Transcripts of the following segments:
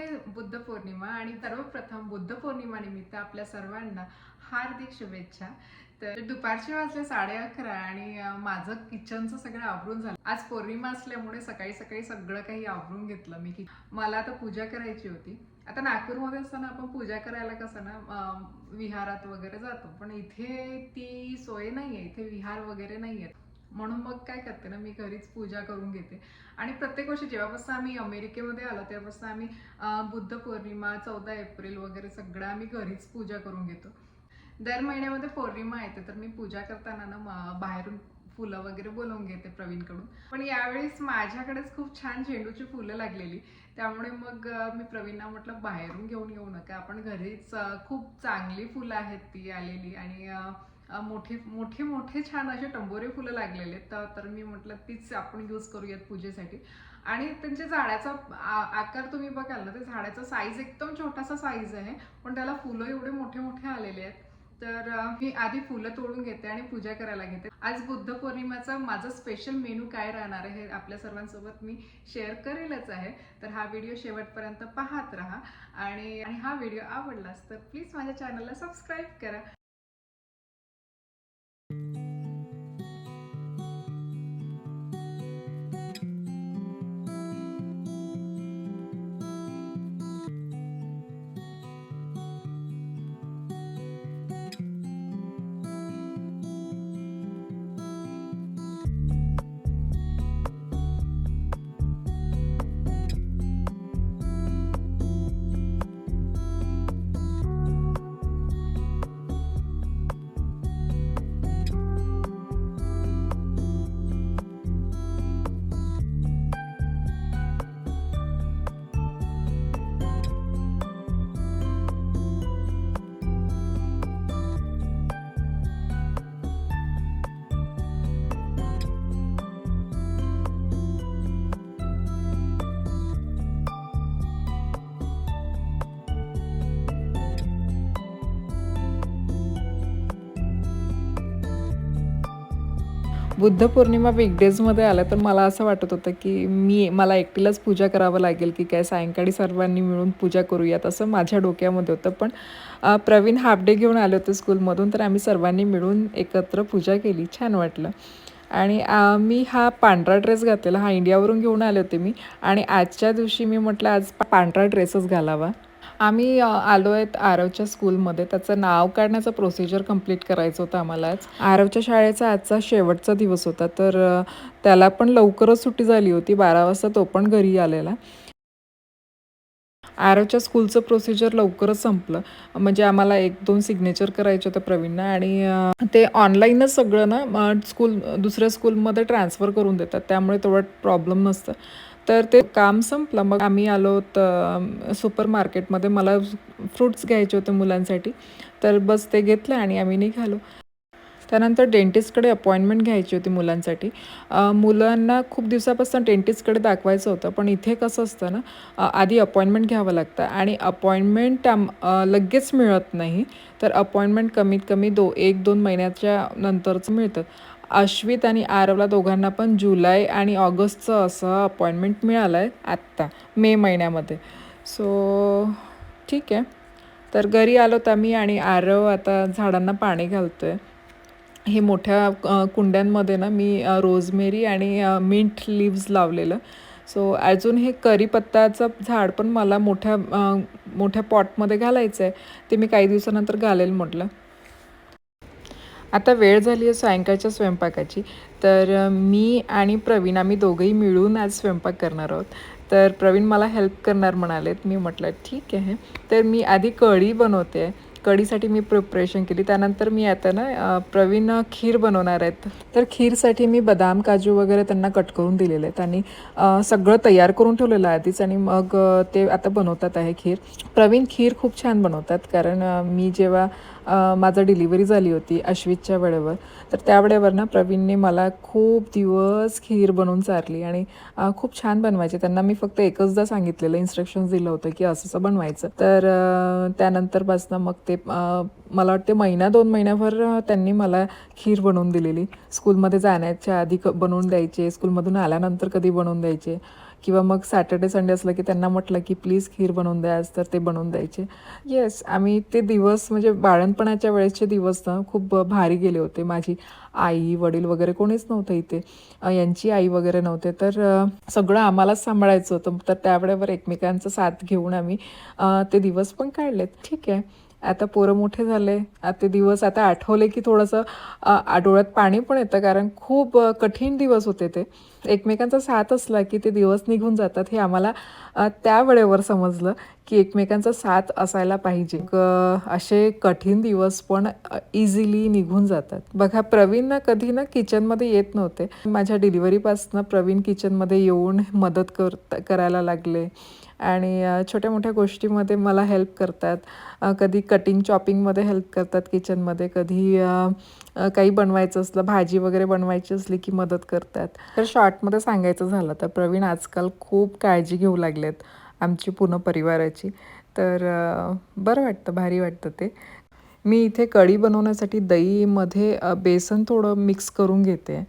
आहे बुद्ध पौर्णिमा आणि सर्वप्रथम बुद्ध पौर्णिमा निमित्त आपल्या सर्वांना हार्दिक शुभेच्छा. तर दुपारचे वाजले साडे अकरा आणि माझं किचनचं सगळं आवरून झालं. आज पौर्णिमा असल्यामुळे सकाळी सकाळी सगळं काही आवरून घेतलं मी की मला आता पूजा करायची होती. आता नागपूरमध्ये असताना आपण पूजा करायला कसं ना विहारात वगैरे जातो पण इथे ती सोय नाहीये. इथे विहार वगैरे नाहीये. म्हणून मग काय करते ना मी घरीच पूजा करून घेते. आणि प्रत्येक वर्षी जेव्हापासून आम्ही अमेरिकेमध्ये आलो तेव्हापासून आम्ही बुद्ध पौर्णिमा चौदा एप्रिल वगैरे सगळं आम्ही घरीच पूजा करून घेतो. दर महिन्यामध्ये पौर्णिमा येते तर मी पूजा करताना ना बाहेरून फुलं वगैरे बोलवून घेते प्रवीणकडून. पण यावेळेस माझ्याकडेच खूप छान झेंडूची फुलं लागलेली. त्यामुळे मग मी प्रवीणला म्हटलं बाहेरून घेऊन येऊ नका. आपण घरीच खूप चांगली फुलं आहेत ती आलेली आणि मोठे मोठे मोठे छान असे टंबोरे फुलं लागलेले आहेत. तर तर मी म्हटलं तीच आपण यूज करूयात पूजेसाठी. आणि त्यांच्या झाडाचा आकार तुम्ही बघाल ना ते झाडाचा साईज एकदम छोटासा साईज आहे. पण त्याला फुलं एवढे मोठे मोठे आलेले आहेत. तर मी आधी फुलं तोडून घेते आणि पूजा करायला घेते. आज बुद्ध पौर्णिमेचा माझा स्पेशल मेनू काय राहणार आहे हे आपल्या सर्वांसोबत मी शेअर करेलच आहे. तर हा व्हिडिओ शेवटपर्यंत पाहत राहा. आणि आणि हा व्हिडिओ आवडलास तर प्लीज माझ्या चॅनलला सबस्क्राईब करा. Thank you. बुद्ध पौर्णिमा वीकडेजमध्ये आलं तर मला असं वाटत होतं की मी मला एकटीलाच पूजा करावं लागेल की काय सायंकाळी सर्वांनी मिळून पूजा करूयात असं माझ्या डोक्यामध्ये होतं. पण प्रवीण हाफ डे घेऊन आले होते स्कूलमधून तर आम्ही सर्वांनी मिळून एकत्र पूजा केली. छान वाटलं. आणि मी हा पांढरा ड्रेस घातलेला हा इंडियावरून घेऊन आले होते मी. आणि आजच्या दिवशी मी म्हटलं आज पांढरा ड्रेसच घालावा. आम्ही आलो आहेत आरवच्या स्कूलमध्ये. त्याचं नाव काढण्याचं प्रोसिजर कंप्लीट करायचं होतं आम्हाला आरवच्या शाळेचा आजचा शेवटचा दिवस होता. तर त्याला पण लवकरच सुट्टी झाली होती. बारा वाजता तो पण घरी आलेला. आरवच्या स्कूलचं प्रोसिजर लवकरच संपलं. म्हणजे आम्हाला एक दोन सिग्नेचर करायचे होतं प्रवीणना आणि ते ऑनलाईनच सगळं ना स्कूल दुसऱ्या स्कूलमध्ये ट्रान्सफर करून देतात. त्यामुळे तेवढं प्रॉब्लेम नसतं. तर ते काम संपलं. मग आम्ही आलो तर सुपर मार्केटमध्ये मला फ्रुट्स घ्यायचे होते मुलांसाठी. तर बस ते घेतलं आणि आम्ही निघालो. त्यानंतर डेंटिस्टकडे अपॉइंटमेंट घ्यायची होती मुलांसाठी. मुलांना खूप दिवसापासून डेंटिस्टकडे दाखवायचं होतं. पण इथे कसं असतं ना आधी अपॉइंटमेंट घ्यावं लागतं. आणि अपॉइंटमेंट लगेच मिळत नाही. तर अपॉइंटमेंट कमीत कमी दो एक दोन महिन्याच्या नंतरच मिळतं. अश्वित आणि आरवला दोघांना पण जुलै आणि ऑगस्टचं असं अपॉइंटमेंट मिळालं आहे आत्ता मे महिन्यामध्ये. सो ठीक आहे. तर घरी आलो तर मी आणि आरव आता झाडांना पाणी घालतो आहे हे मोठ्या कुंड्यांमध्ये ना मी रोजमेरी आणि मिंट लिव्ज लावलेलं. सो अजून हे करीपत्ताचं झाड पण मला मोठ्या मोठ्या पॉटमध्ये घालायचं आहे ते मी काही दिवसानंतर घालेल म्हटलं. आता वेळ झाली आहे सायंकाळच्या स्वयंपाकाची. तर मी आणि प्रवीण आम्ही दोघंही मिळून आज स्वयंपाक करणार आहोत. तर प्रवीण मला हेल्प करणार म्हणालेत. मी म्हटलं ठीक आहे. तर मी आधी कढी बनवते. आहे कढीसाठी मी प्रिपरेशन केली. त्यानंतर मी आता ना प्रवीण खीर बनवणार आहेत. तर खीरसाठी मी बदाम काजू वगैरे त्यांना कट करून दिलेले आहेत आणि सगळं तयार करून ठेवलेलं आहे आधीच आणि मग ते आता बनवतात आहे खीर. प्रवीण खीर खूप छान बनवतात कारण मी जेव्हा माझं डिलिव्हरी झाली होती अश्वितच्या वेळेवर. तर त्या वेळेवर ना प्रवीणने मला खूप दिवस खीर बनवून चारली आणि खूप छान बनवायचे. त्यांना मी फक्त एकचदा सांगितलेलं इन्स्ट्रक्शन्स दिलं होतं की असं असं बनवायचं. तर त्यानंतरपासनं मग ते मला वाटते महिना दोन महिन्याभर त्यांनी मला खीर बनवून दिलेली. स्कूलमध्ये जाण्याच्या आधी क बनवून द्यायचे. स्कूलमधून आल्यानंतर कधी बनवून द्यायचे. किंवा मग सॅटर्डे संडे असलं की त्यांना म्हटलं की प्लीज खीर बनवून द्या आज तर ते बनवून द्यायचे. येस आम्ही ते दिवस म्हणजे बाळणपणाच्या वेळेसचे दिवस ना खूप भारी गेले होते. माझी आई वडील वगैरे कोणीच नव्हतं इथे. यांची आई वगैरे नव्हते. तर सगळं आम्हालाच सांभाळायचं होतं. तर त्यावेळेवर एकमेकांचा साथ घेऊन आम्ही ते दिवस पण काढलेत. ठीक आहे. आता पोरं मोठे झाले आता ते दिवस आता आठवले की थोडंसं डोळ्यात पाणी पण येतं कारण खूप कठीण दिवस होते ते. एकमेकांचा साथ असला की ते दिवस निघून जातात हे आम्हाला त्या वेळेवर समजलं की एकमेकांचा साथ असायला पाहिजे. क- असे कठीण दिवस पण इझिली निघून जातात. बघा प्रवीण ना कधी ना किचनमध्ये येत नव्हते. माझ्या डिलिव्हरीपासनं प्रवीण किचनमध्ये येऊन मदत कर करायला लागले. आणि छोट्या मोठ्या गोष्टीमध्ये मला हेल्प करतात. कधी कटिंग चॉपिंगमध्ये हेल्प करतात किचनमध्ये कधी काही बनवायचं असलं भाजी वगैरे बनवायची असली की मदत करतात. तर शॉर्टमध्ये सांगायचं झालं तर प्रवीण आजकाल खूप काळजी घेऊ लागलेत आमची पूर्ण परिवाराची. तर बरं वाटतं भारी वाटतं ते. मी इथे कढी बनवण्यासाठी दहीमध्ये बेसन थोडं मिक्स करून घेते.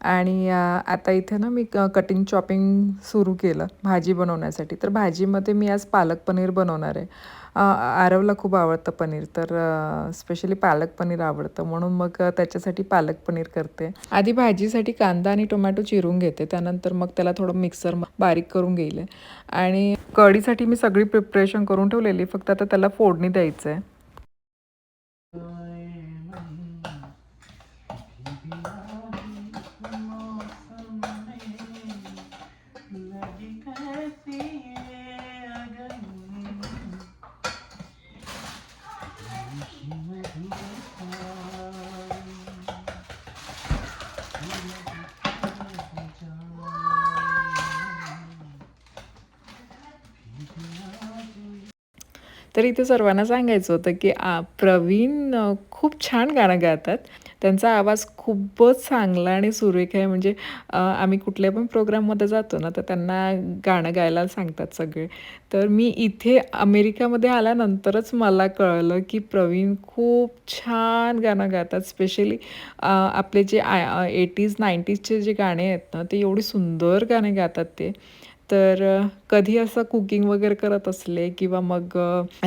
आणि आता इथे ना मी क कटिंग चॉपिंग सुरू केलं भाजी बनवण्यासाठी. तर भाजीमध्ये मी आज पालक पनीर बनवणार आहे. आरवला खूप आवडतं पनीर तर स्पेशली पालक पनीर आवडतं. म्हणून मग त्याच्यासाठी पालक पनीर करते. आधी भाजीसाठी कांदा आणि टोमॅटो चिरून घेते. त्यानंतर मग त्याला थोडं मिक्सर बारीक करून घेईल. आणि कढीसाठी मी सगळी प्रिपरेशन करून ठेवलेली. फक्त आता त्याला फोडणी द्यायचं आहे तर इथे सर्वांना सांगायचं होतं की आ प्रवीण खूप छान गाणं गातात. त्यांचा आवाज खूपच चांगला आणि सुरेख आहे. म्हणजे आम्ही कुठल्या पण प्रोग्राममध्ये जातो ना तर त्यांना गाणं गायला सांगतात सगळे. तर मी इथे अमेरिकामध्ये आल्यानंतरच मला कळलं की प्रवीण खूप छान गाणं गातात. स्पेशली आपले जे आय एटीज नाईंटीजचे जे गाणे आहेत ना ते एवढी सुंदर गाणे गातात ते. तर कधी असं कुकिंग वगैरे करत असले किंवा मग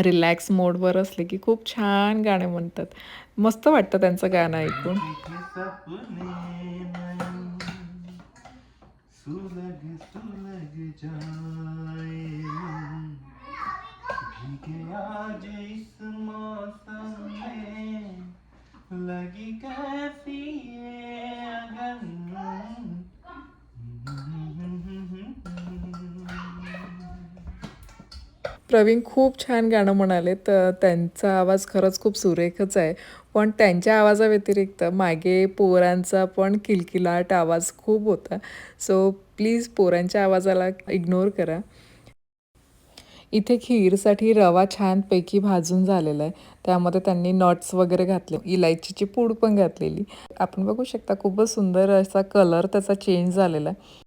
रिलॅक्स मोडवर असले की खूप छान गाणे म्हणतात. मस्त वाटतं त्यांचं गाणं ऐकून. लगी सपने प्रवीण खूप छान गाणं म्हणाले तर त्यांचा आवाज खरंच खूप सुरेखच आहे. पण त्यांच्या आवाजाव्यतिरिक्त मागे पोरांचा पण किलकिलाट आवाज खूप होता. सो प्लीज पोरांच्या आवाजाला इग्नोर करा. इथे खीरसाठी रवा छानपैकी भाजून झालेला आहे. त्यामध्ये त्यांनी नट्स वगैरे घातले इलायचीची पूड पण घातलेली. आपण बघू शकता खूपच सुंदर असा कलर त्याचा चेंज झालेला आहे.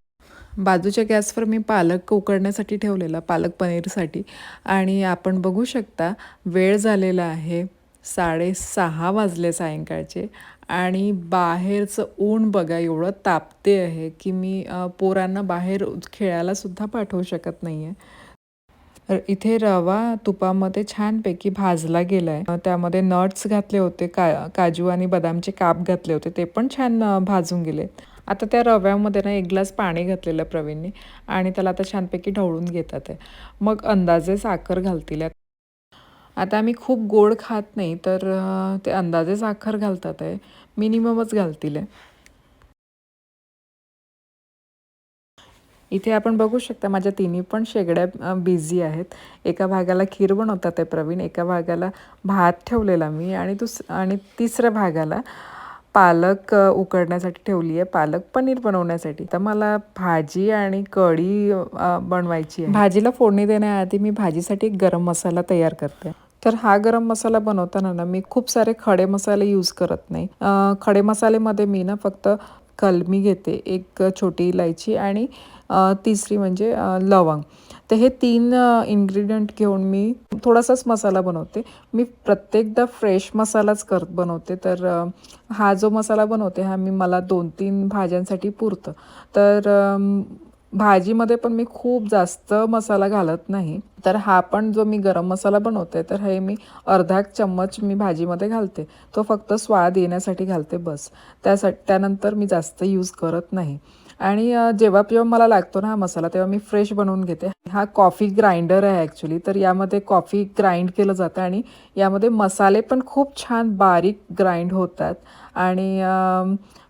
बाजूच्या गॅसवर मी पालक उकडण्यासाठी ठेवलेला पालक पनीरसाठी. आणि आपण बघू शकता वेळ झालेला आहे साडेसहा वाजले सायंकाळचे. आणि बाहेरचं ऊन बघा एवढं तापते आहे की मी पोरांना बाहेर खेळायला सुद्धा पाठवू शकत नाही आहे इथे रवा तुपामध्ये छानपैकी भाजला गेला आहे त्यामध्ये नट्स घातले होते का काजू आणि बदामचे काप घातले होते ते पण छान भाजून गेले आता त्या रव्यामध्ये ना एक ग्लास पाणी घातलेलं प्रवीणने आणि त्याला आता छानपैकी ढवळून घेतात आहे मग अंदाजे साखर घालतील आता आम्ही खूप गोड खात नाही तर ते अंदाजे साखर घालतात आहे. मिनिममच घालतील आहे. इथे आपण बघू शकता माझ्या तिन्ही पण शेगड्या बिझी आहेत. एका भागाला खीर बनवतात आहे प्रवीण एका भागाला भात ठेवलेला मी आणि दुस आणि तिसऱ्या भागाला पालक उकडण्यासाठी ठेवली आहे पालक पनीर बनवण्यासाठी. तर मला भाजी आणि कढी बनवायची आहे. भाजीला फोडणी देण्याआधी मी भाजीसाठी एक गरम मसाला तयार करते. तर हा गरम मसाला बनवताना ना मी खूप सारे खडे मसाले यूज करत नाही. खडे मसालेमध्ये मी ना फक्त कलमी घेते. एक छोटी इलायची आणि तिसरी म्हणजे लवंग. तर हे तीन इन्ग्रेडियंट घेऊन मी थोडासाच मसाला बनवते. मी प्रत्येकदा फ्रेश मसालाच कर बनवते. तर हा जो मसाला बनवते हा मी मला दोन तीन भाज्यांसाठी पुरतं. तर भाजीमध्ये पण मी खूप जास्त मसाला घालत नाही. तर हा पण जो मी गरम मसाला बनवते तर हे मी अर्धा चम्मच मी भाजीमध्ये घालते. तो फक्त स्वाद येण्यासाठी घालते बस. त्यासाठी त्यानंतर मी जास्त यूज करत नाही. आणि जेव्हा जेव्हा मला लागतो ना हा मसाला तेव्हा मी फ्रेश बनवून घेते. हा कॉफी ग्राइंडर आहे ॲक्च्युली तर यामध्ये कॉफी ग्राइंड केलं जातं आणि यामध्ये मसाले पण खूप छान बारीक ग्राइंड होतात. आणि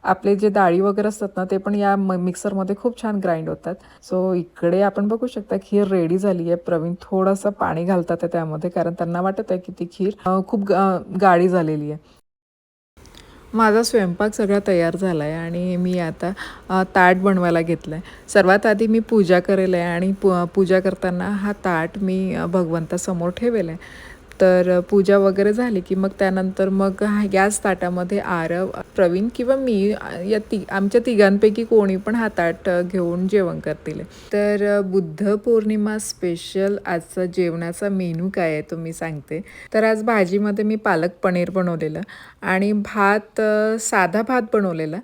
आपले जे डाळी वगैरे असतात ना ते पण या म मिक्सरमध्ये खूप छान ग्राइंड होतात. सो इकडे आपण बघू शकता खीर रेडी झाली आहे. प्रवीण थोडंसं पाणी घालतात आहे त्यामध्ये कारण त्यांना वाटत आहे की ती खीर खूप गाडी झालेली आहे. माझा स्वयंपाक सगळा तयार झाला आहे आणि मी आता ताट बनवायला घेतलं आहे सर्वात आधी मी पूजा करेल आहे आणि पू पूजा करताना हा ताट मी भगवंतासमोर ठेवेल आहे. तर पूजा वगैरे झाली की मग त्यानंतर मग गॅस याच ताटामध्ये आरव प्रवीण किंवा मी या ति आमच्या तिघांपैकी कोणी पण हा ताट घेऊन जेवण करतील. तर बुद्ध पौर्णिमा स्पेशल आजचा जेवणाचा मेनू काय आहे तो मी सांगते. तर आज भाजीमध्ये मी पालक पनीर बनवलेलं आणि भात साधा भात बनवलेला.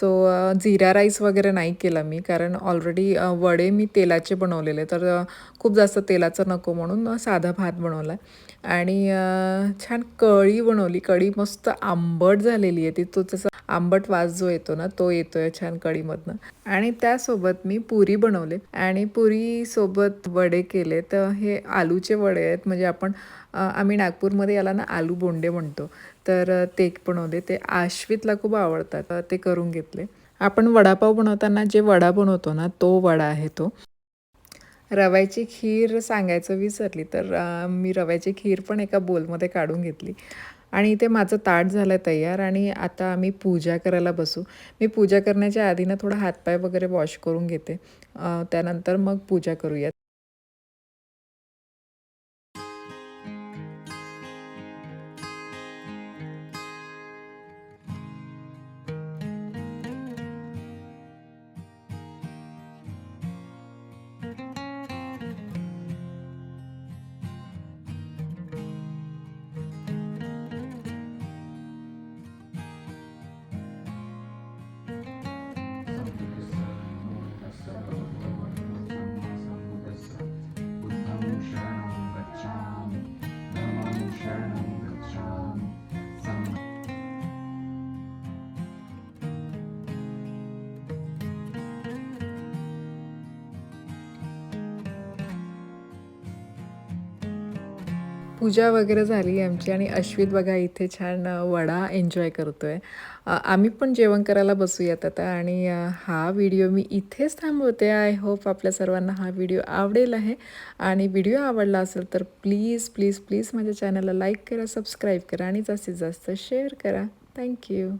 सो जिरा राईस वगैरे नाही केला मी कारण ऑलरेडी वडे मी तेलाचे बनवलेले. तर खूप जास्त तेलाचं नको म्हणून साधा भात बनवला. आणि छान कढी बनवली. कढी मस्त आंबट झालेली आहे ती. तो त्याचा आंबट वास जो येतो ना तो येतोय छान कढीमधनं. आणि त्यासोबत मी पुरी बनवले. आणि पुरी सोबत वडे केले. तर हे आलूचे वडे आहेत. म्हणजे आपण आम्ही नागपूरमध्ये याला ना आलू बोंडे म्हणतो. तर ते बनवले. ते आश्वितला खूप आवडतात. ते करून घेतले. आपण वडापाव बनवताना जे वडा बनवतो ना तो वडा आहे तो. रव्याची खीर सांगायचं विसरली तर मी रव्याची खीर पण एका बोलमध्ये काढून घेतली. आणि इथे माझं ताट झालं आहे तयार आणि आता आम्ही पूजा करायला बसू. मी पूजा करण्याच्या आधी ना थोडा हातपाय वगैरे वॉश करून घेते. त्यानंतर मग पूजा करूयात. पूजा वगैरे झाली आमची आणि अश्वित बघा इथे छान वडा एन्जॉय करतोय. आहे आम्ही पण जेवण करायला बसूयात आता आणि हा व्हिडिओ मी इथेच थांबवते. आय होप आपल्या सर्वांना हा व्हिडिओ आवडेल आहे. आणि व्हिडिओ आवडला असेल तर प्लीज प्लीज प्लीज माझ्या चॅनलला लाईक करा सबस्क्राईब करा आणि जास्तीत जास्त शेअर करा. थँक्यू